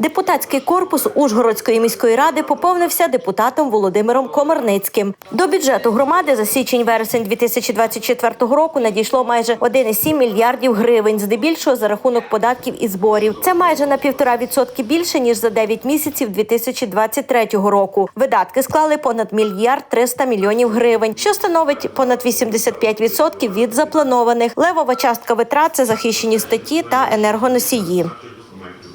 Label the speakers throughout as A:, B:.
A: Депутатський корпус Ужгородської міської ради поповнився депутатом Володимиром Комарницьким. До бюджету громади за січень-вересень 2024 року надійшло майже 1,7 мільярдів гривень, здебільшого за рахунок податків і зборів. Це майже на півтора відсотки більше ніж за 9 місяців 2023 року. Видатки склали понад мільярд 300 мільйонів гривень, що становить понад 85% від запланованих. Левова частка витрат це захищені статті та енергоносії.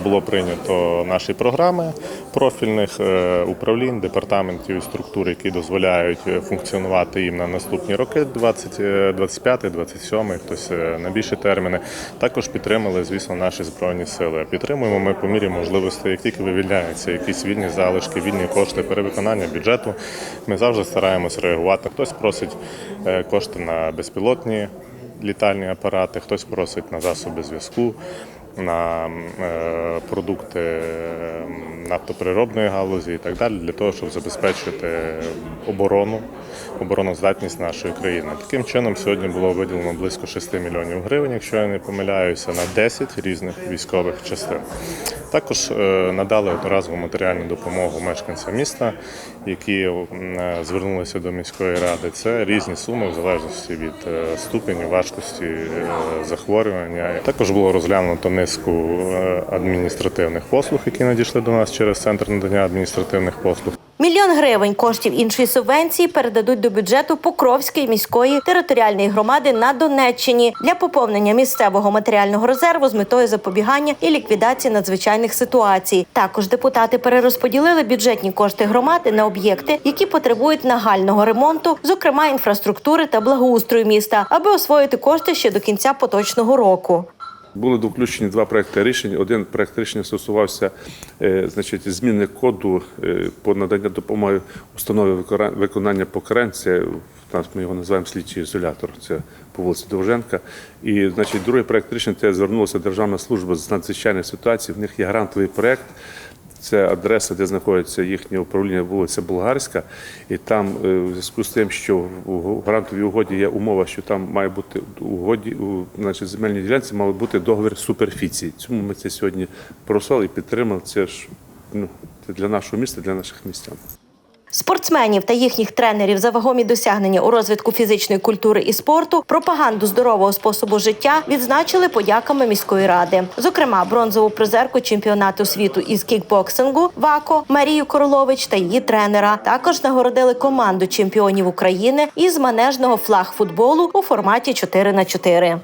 B: Було прийнято наші програми профільних е, управлінь, департаментів і структур, які дозволяють е, функціонувати їм на наступні роки, 20, е, 25, 27, хтось е, на більші терміни. Також підтримали, звісно, наші збройні сили. Підтримуємо ми по мірі можливостей, як тільки вивільняються якісь вільні залишки, вільні кошти, перевиконання бюджету. Ми завжди стараємось реагувати. Хтось просить кошти на безпілотні літальні апарати, хтось просить на засоби зв'язку на е, продукти е, нафтоприробної галузі і так далі, для того, щоб забезпечити оборону, обороноздатність нашої країни. Таким чином, сьогодні було виділено близько 6 мільйонів гривень, якщо я не помиляюся, на 10 різних військових частин. Також е, надали одноразову матеріальну допомогу мешканцям міста, які е, звернулися до міської ради. Це різні суми в залежності від е, ступеню важкості захворювання. Також було розглянуто низку адміністративних послуг, які надійшли до нас через центр надання адміністративних послуг.
A: Мільйон гривень коштів іншої субвенції передадуть до бюджету Покровської міської територіальної громади на Донеччині для поповнення місцевого матеріального резерву з метою запобігання і ліквідації надзвичайних ситуацій. Також депутати перерозподілили бюджетні кошти громади на об'єкти, які потребують нагального ремонту, зокрема інфраструктури та благоустрою міста, аби освоїти кошти ще до кінця поточного року.
C: Були включені два проекти рішень. Один проект рішення стосувався е, значить, зміни коду е, по наданню допомоги установи виконання покарань. Це ми його називаємо слідчий ізолятор. Це по вулиці Довженка. І значить, другий проект рішення це звернулася Державна служба з надзвичайних ситуацій. В них є грантовий проект. Це адреса, де знаходиться їхнє управління вулиця Болгарська, і там е, в зв'язку з тим, що в грантовій угоді є умова, що там має бути угоді у значить, земельній ділянці мали бути договір суперфіції. Цьому ми це сьогодні просили і підтримали. Це ж ну це для нашого міста, для наших містян.
A: Спортсменів та їхніх тренерів за вагомі досягнення у розвитку фізичної культури і спорту, пропаганду здорового способу життя відзначили подяками міської ради. Зокрема, бронзову призерку чемпіонату світу із кікбоксингу ВАКО Марію Королович та її тренера. Також нагородили команду чемпіонів України із манежного флаг футболу у форматі 4 на 4